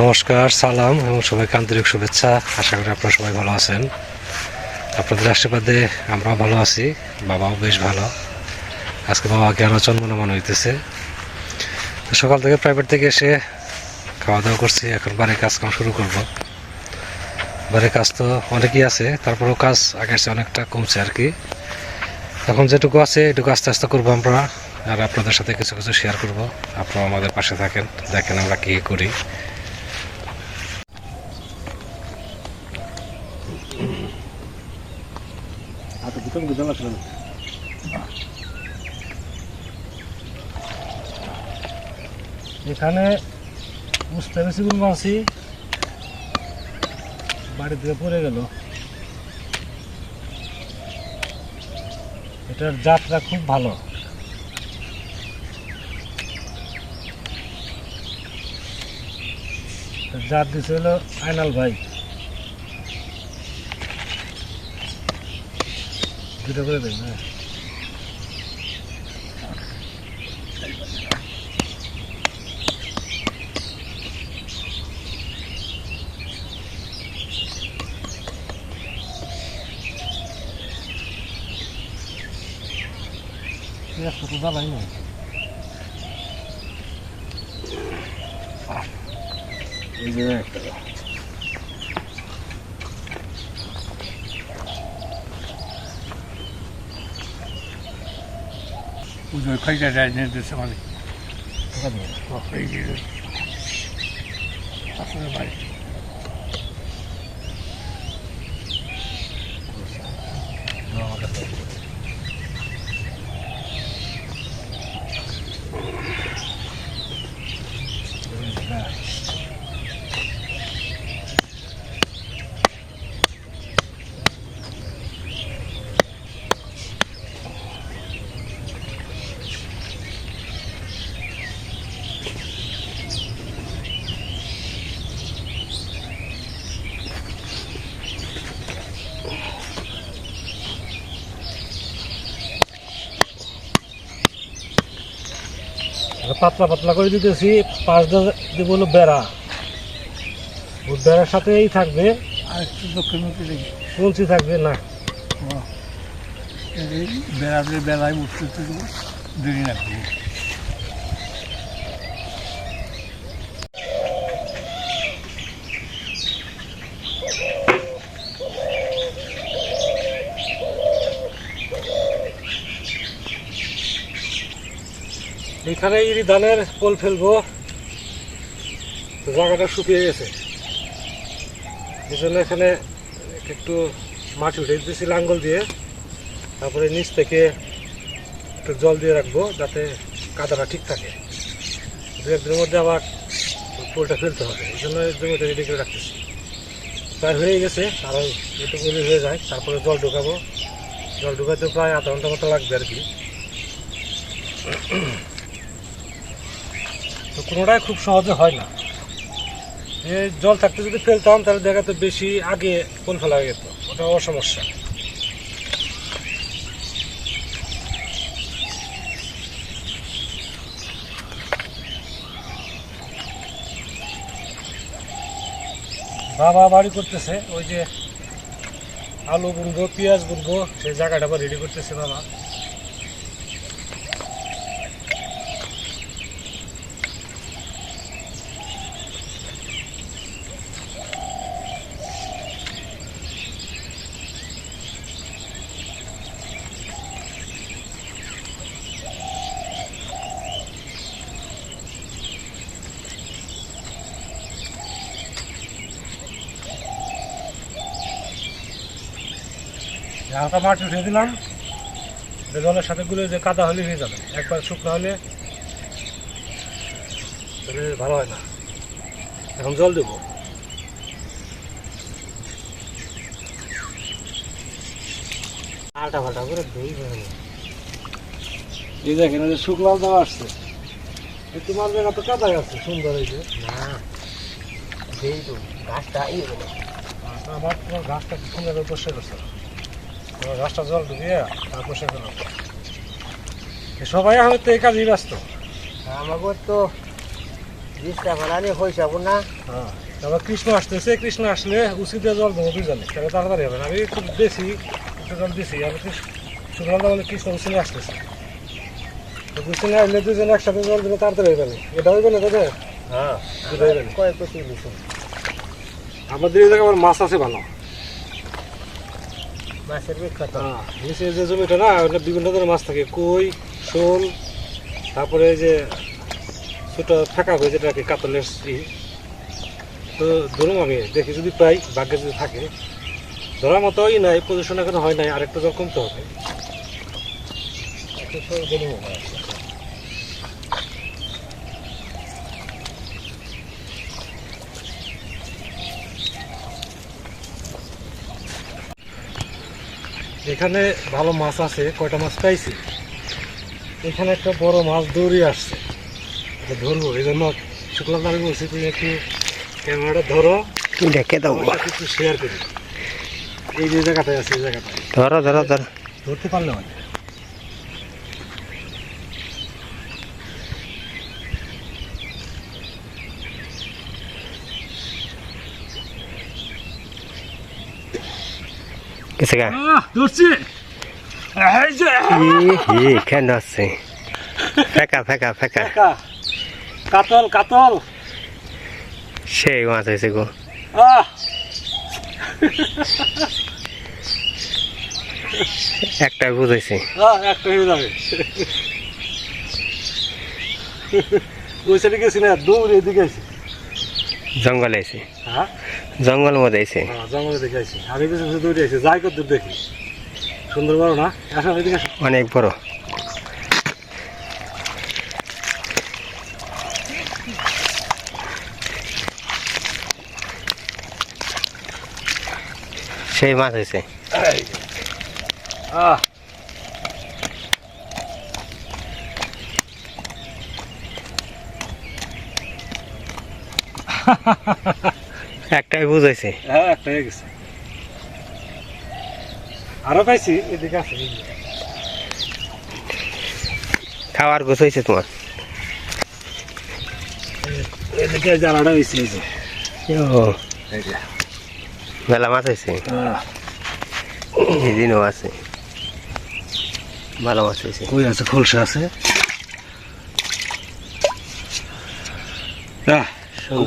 নমস্কার, সালাম এবং সবাইকে আন্তরিক শুভেচ্ছা। আশা করি আপনারা সবাই ভালো আছেন। আপনাদের আশীর্বাদে আমরাও ভালো আছি, বাবাও বেশ ভালো। আজকে বাবাকে আরও চন্মনমান হইতেছে। তো সকাল থেকে প্রাইভেট থেকে এসে খাওয়া দাওয়া করছি, এখন বাড়ির কাজ কাম শুরু করব। বাড়ির কাজ তো অনেকই আছে, তারপরেও কাজ আগের চেয়ে অনেকটা কমছে আর কি এখন যেটুকু আছে, এটুকু আস্তে আস্তে করব আমরা, আর আপনাদের সাথে কিছু কিছু শেয়ার করব। আপনারা আমাদের পাশে থাকেন, দেখেন আমরা কী করি। এখানে পেরেছি কোন মাছি বাড়ি থেকে পড়ে গেল। এটার জাতটা খুব ভালো। জাত দিছে হলো আইনাল ভাই। দুটো করে দেন হ্যাঁ পেঁয়াজটা তো জ্বালাই না এই যে একটা পুজোর খাইটা যায় নিয়ে দিচ্ছে মানে আপনার বাড়ি এটা পাতলা পাতলা করে দিতেছি পাঁচ দেবো হলো বেড়া। ওর বেড়ার সাথেই থাকবে। আর একটু দক্ষিণমুখী দেখি। কলসি থাকবে না। বেড়া বেড়াতে বেলায় উঠতে দেরি না এখানে ইরি ধানের পোল ফেলব। জায়গাটা শুকিয়ে গেছে। এই জন্য এখানে একটু মাটি উঠে দিতেছি লাঙ্গল দিয়ে। তারপরে নিচ থেকে একটু জল দিয়ে রাখব যাতে কাদাটা ঠিক থাকে। দু একদিনের মধ্যে আবার পোলটা ফেলতে হবে। এই জন্য জমিটা রেডি করে রাখতেছি। প্রায় হয়ে গেছে, আর এটুকু হয়ে যায়। তারপরে জল ঢুকাবো। জল ঢুকাতে প্রায় আধা ঘণ্টা মতো লাগবে আর কি। তো কোনোটাই খুব সহজে হয় না। এ জল থাকতে যদি ফেলতাম, তাহলে দেখা তো বেশি আগে কোন ফেলা যেত। ওটা অসমস্যা। বাবা বাড়ি করতেছে, ওই যে আলু বুনবো, পেঁয়াজ বুনবো, সেই জায়গাটা আবার রেডি করতেছে বাবা। হালকা মাটি উঠিয়ে দিলাম। জলের সাথে গুলো যে কাদা হলে হয়ে যাবে। একবার শুকনো হলে তাহলে ভালো হয় না। এখন জল দেবো। আলটা ফাল্টা করে এই দেখেন ওই যে দেওয়া আসছে একটু মাছ তো আছে সুন্দর হয়েছে না যেই তো গাছটা বলে আমার তোমার গাছটা কি সুন্দর করে পরিষ্কার করছে তোমার গাছটা জল ডুবিয়ে তারপর সে করলাম সবাই হয়তো এই কাজেই ব্যস্ত। আমাকে তো বীজটা ফেলানি হয়ে যাব না হ্যাঁ তারপর কৃষ্ণ আসতেছে কৃষ্ণ আসলে উচিত জল দেবো দুজনে তাহলে তাড়াতাড়ি হবে না আমি একটু বেশি একটু জল দিছি বলে কৃষ্ণ উচিনে আসতেছে। উচিনে আসলে দুজনে একসাথে জল দিলে তাড়াতাড়ি হয়ে যাবে। এটা হইবে না দাদা হ্যাঁ কয়েক আমাদের এই জায়গায় মাছ আছে ভালো। মাছের বিখ্যাত। হ্যাঁ নিচে যে জমিটা না ওটা বিভিন্ন ধরনের মাছ থাকে। কই শোল তারপরে যে ছোট ফাঁকা হয়ে যেটা আর কাতলের তো ধরুন আমি দেখি যদি পাই ভাগ্যে যদি থাকে। ধরার মতোই নাই পজিশন এখন হয় নাই আরেকটা জল কমতে হবে একটু সরে গেলে হবে এখানে ভালো মাছ আছে কয়টা মাছ পাইছি? এখানে একটা বড় মাছ দৌড়ে আসছে। এটা ধরবো এই জন্য শুক্লাম আমি বলছি তুমি একটু ক্যামেরাটা ধরো দেখে দাও। একটু শেয়ার করি। এই যে জায়গাটায় আছে এই জায়গাটায়। ধরো ধরো ধরো। ধরতে পারলে হয়। গা। ধরছি। আছে। ফেকা ফেকা ফেকা। কাতল কাতল। সেই মাছ হয়েছে গো। একটা বুঝাইছে আহ, একটা হয়ে যাবে। ওই সাইডে গেছি না দৌড়ে এদিকে জঙ্গলে আছে হ্যাঁ? জঙ্গল মধ্যে আছে হ্যাঁ, জঙ্গলে দেখে আইছি। আমি কিছু দৌড়ে আইছি যাই কত দূর দেখি। সুন্দর বড় না? আসো এদিকে অনেক বড়। সেই মাছ হয়েছে। আহ। একটাই বুঝাইছে। হ্যাঁ গেছে। আরও পাইছি এদিকে আছে। খাওয়ার গোছ হয়েছে তোমার? এদিকে জ্বালাটা হয়েছে এই যে। মেলা মাছ হয়েছে আহ, এদিনও আছে। ভালো মাছ হয়েছে কই আছে? খোলসা আছে।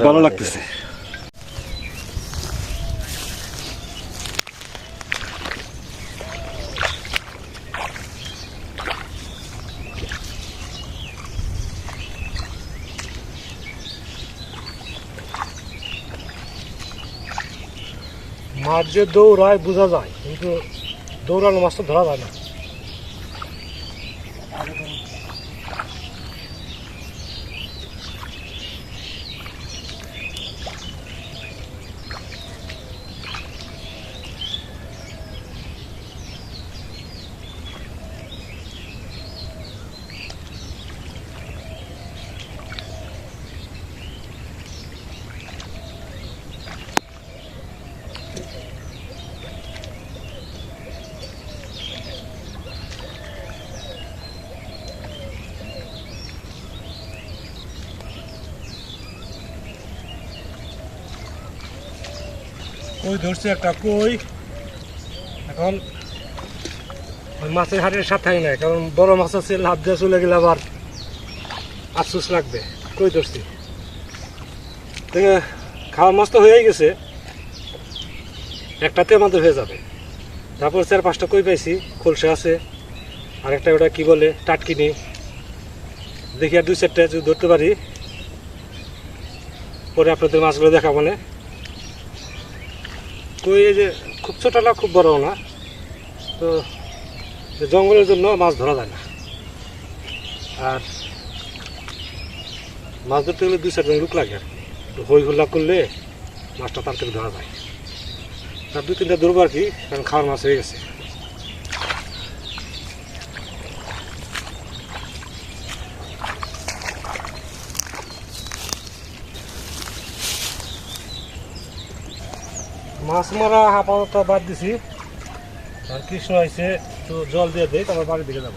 ভালো লাগতেছে। মাছ যে দৌড়ায় বোঝা যায় কিন্তু দৌড়ানো মাছ ধরা যায় না। কই ধরছে একটা, কই? এখন মাছের হাটের সাথে নাই কারণ বড় মাছ আছে লাভ দিয়ে চলে গেলে আবার আফসোস লাগবে। কই ধরছি? দেখে খাওয়ার মাছ তো হয়েই গেছে, একটাতে আমাদের হয়ে যাবে। তারপর চার পাঁচটা কই পাইছি, খোলসা আছে আর একটা ওটা কি বলে, টাটকিনি। দেখি আর দুই চারটা যদি ধরতে পারি, পরে আপনাদের মাছগুলো দেখা না। কই এই যে খুব ছোটো না খুব বড় না, তো জঙ্গলের জন্য মাছ ধরা যায় না। আর মাছ ধরতে গেলে দুই চারজন লোক লাগে আর হই হুল্লা করলে মাছটা তাড়াতাড়ি ধরা যায়। তার দুই তিনটা ধরবো আর কি, কারণ খাওয়ার মাছ হয়ে গেছে। মাছ মারা আপাতত বাদ দিছি। আর কৃষ্ণ আইসে তো জল দিয়ে দেয় তারপর বাড়ির দিকে যাব।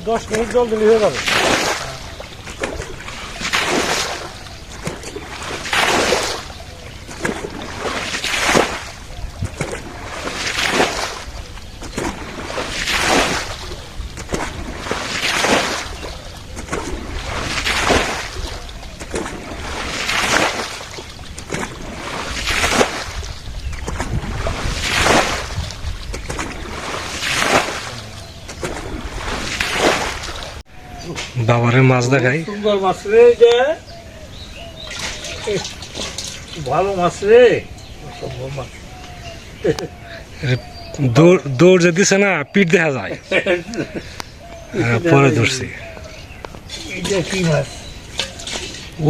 দশ মিনিট জল দিলে হয়ে যাবে বাবারে মাছ দেখাই। সুন্দর মাছ রে যে। ভালো মাছ রে। মাছ। দৌড় দৌড় যে দিছে না পিঠ দেখা যায়। হ্যাঁ, পরে ধরছি। এটা কি মাছ?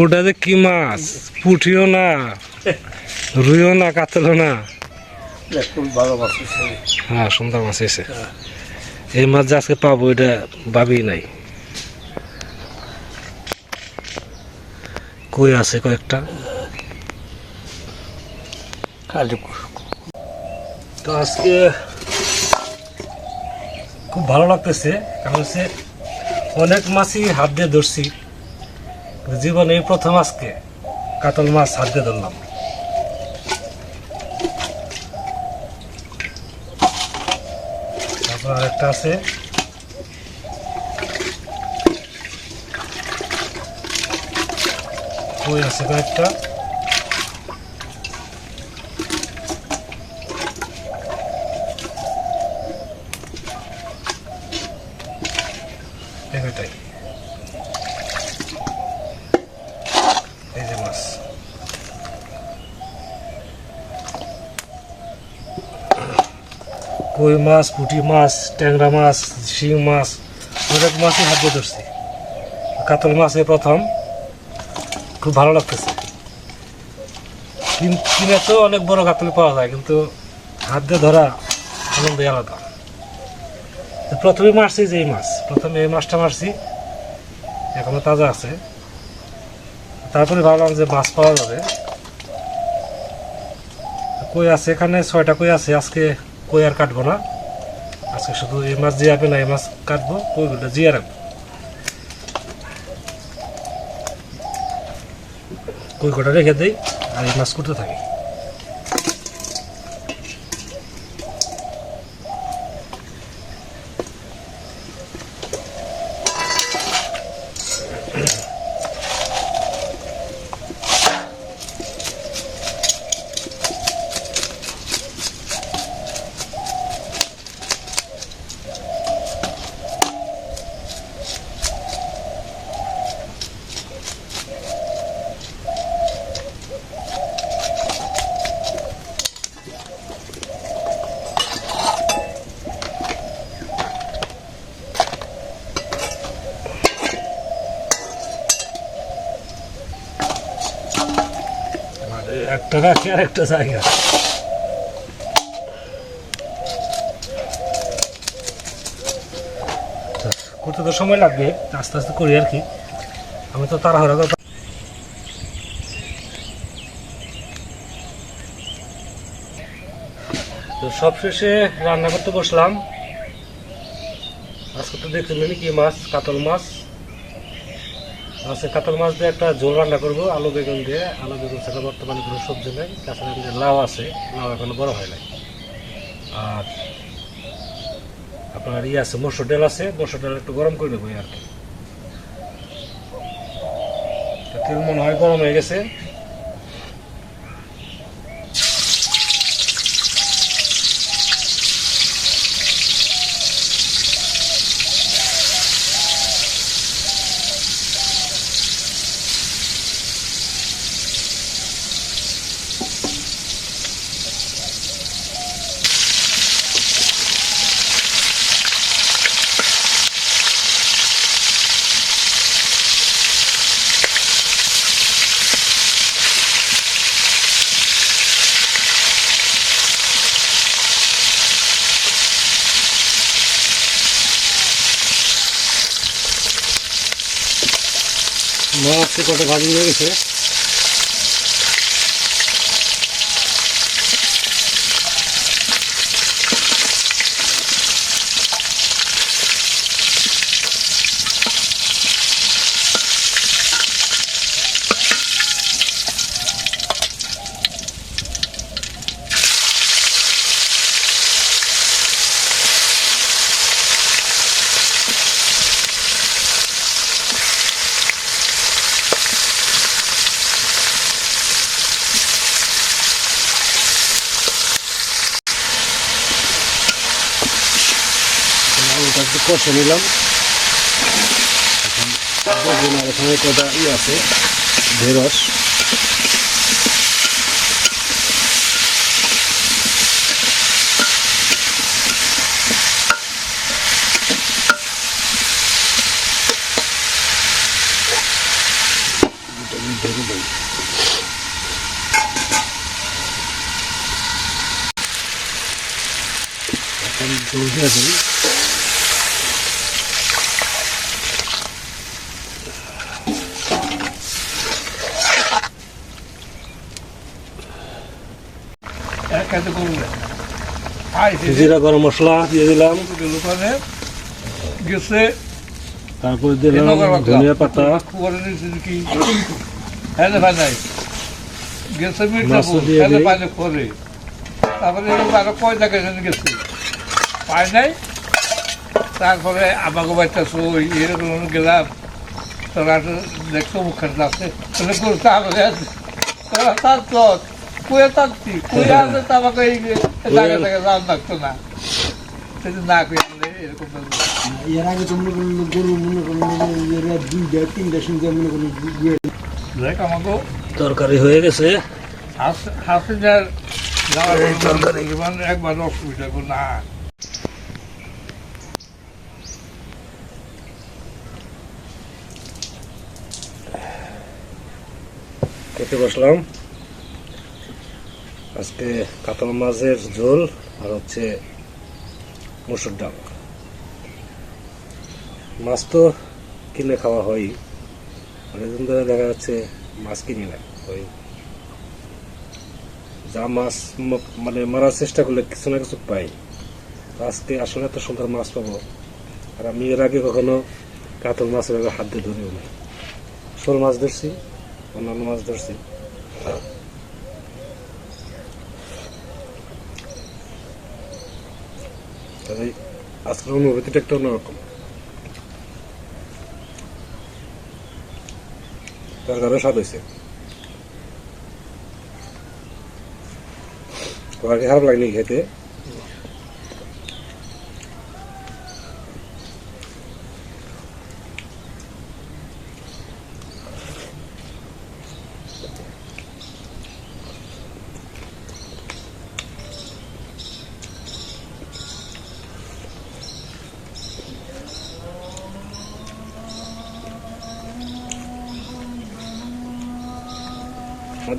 ওটা যে কি মাছ? পুঠিও না রুইও না কাতলও না। হ্যাঁ সুন্দর মাছ এসে এই মাছ যে আজকে পাবো এটা ভাবি নাই। কই আছে কয়েকটা? তো আজকে খুব ভালো লাগতেছে কারণ হচ্ছে অনেক মাছই হাত দিয়ে ধরছি। জীবনে এই প্রথম আজকে কাতল মাছ হাত দিয়ে ধরলাম। তারপর আরেকটা আছে। কই আছে কয়েকটা এটাই এই যে মাছ কই মাছ পুঁটি মাছ ট্যাংরা মাছ শিং মাছ অনেক মাছই হাত ধরছি কাতল মাছ প্রথম খুব ভালো লাগতেছে। কিন- তো অনেক বড় কাতল পাওয়া যায়, কিন্তু হাত দিয়ে ধরা আনন্দই আলাদা। প্রথমে মারছি যে এই মাছ, প্রথমে এই মাছটা মারছি, এখনও তাজা আছে। তারপরে ভাবলাম যে মাছ পাওয়া যাবে। কই আছে এখানে? ছয়টা কই আছে? আজকে কই আর কাটবো না? আজকে শুধু এই মাছ জিয়াবে না, এই মাছ কাটবো। কইগুলো জিয়া রাখব। কই কটা রেখে দিই আর এই মাছ করতে থাকি মানে একটা রাখি আর একটা জায়গা তো করতে তো সময় লাগবে, আস্তে আস্তে করি আর কি। আমি তো তাড়াহুড়া করতে তো সবশেষে রান্না করতে বসলাম। আজকে তো দেখছিলেন কি মাছ, কাতল মাছ। আজকে কাতল মাছ দিয়ে একটা ঝোল রান্না করব, আলু বেগুন দিয়ে। আলু বেগুন ছাড়া বর্তমানে কোনো সবজি নেই। তাছাড়া যে লাউ আছে, লাউ এখনও বড় হয় নাই। আর আপনার ইয়ে আছে, মসুর ডাল আছে, মসুর ডাল একটু গরম করে নেব আর কি। তেল মনে হয় গরম হয়ে গেছে। মাছ কটা ভাজি হয়ে গেছে এটা একটু কষে নিলাম। এখন এখানে কটা ই আছে ঢেঁড়স এখন জল দিয়ে দিই এক কাছে করবে আই জিরা গরম মশলা দিয়ে দিলাম। গেছে। তারপরে দিলাম ধনিয়া পাতা। গেছে তারপরে আরও কয় জায়গায় গেছে? পাই নাই। তারপরে আমাকে বাচ্চা এরকম গেলাম। তোরা তো দেখছ মুখের আছে। তাহলে করতে হবে তোরা তার চল কুয়ে তাচ্ছি কুয়ে আছে তো আমাকে এই জায়গা থেকে যাওয়া লাগতো না। সেটা না কুয়ে এরকম এর আগে তো মনে করুন গরু মনে করুন দুইটা তিনটা শুনতে মনে করুন ইয়ে দেখ আমাকেও তরকারি হয়ে গেছে। হাসিনার তরকারি। একবার অসুবিধা না। খেতে বসলাম। আজকে কাতল মাছের ঝোল আর হচ্ছে মসুর ডাল। মাছ তো কিনে খাওয়া হয় অনেকদিন ধরে দেখা যাচ্ছে মাছ কিনি না। ওই যা মাছ মানে মারার চেষ্টা করলে কিছু না কিছু পাই। আজকে আসলে এত সুন্দর মাছ পাবো। আর আমি এর আগে কখনো কাতল মাছ এভাবে হাত দিয়ে ধরিও না শোল মাছ ধরছি, অন্যান্য মাছ ধরছি। তবে আজকের অনুভূতিটা একটা অন্যরকম। তরকারিও স্বাদ হয়েছে খারাপ লাগনি খেতে।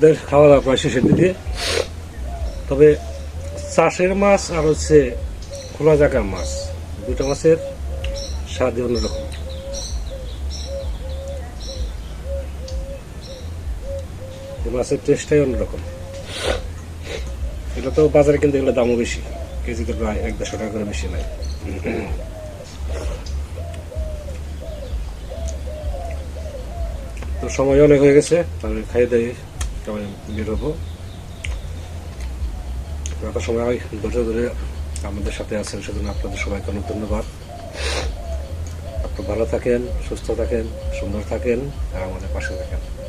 আমাদের খাওয়া দাওয়া প্রায় শেষের দিকে। তবে চাষের মাছ আর হচ্ছে খোলা জায়গার মাছ দুটো মাছের স্বাদ অন্যরকম। মাছের টেস্টটাই অন্যরকম। এটা তো বাজারে কিন্তু এগুলো দামও বেশি কেজিতে প্রায় এক দেড়শো টাকা করে বেশি নাই তো সময় অনেক হয়ে গেছে, তাহলে খাইয়ে দাইয়ে সবাই বের হব? সময় ধৈর্য ধরে আমাদের সাথে আছেন, সেজন্য আপনাদের সবাইকে অনেক ধন্যবাদ। আপনারা ভালো থাকেন, সুস্থ থাকেন, সুন্দর থাকেন, আর আমাদের পাশে থাকেন।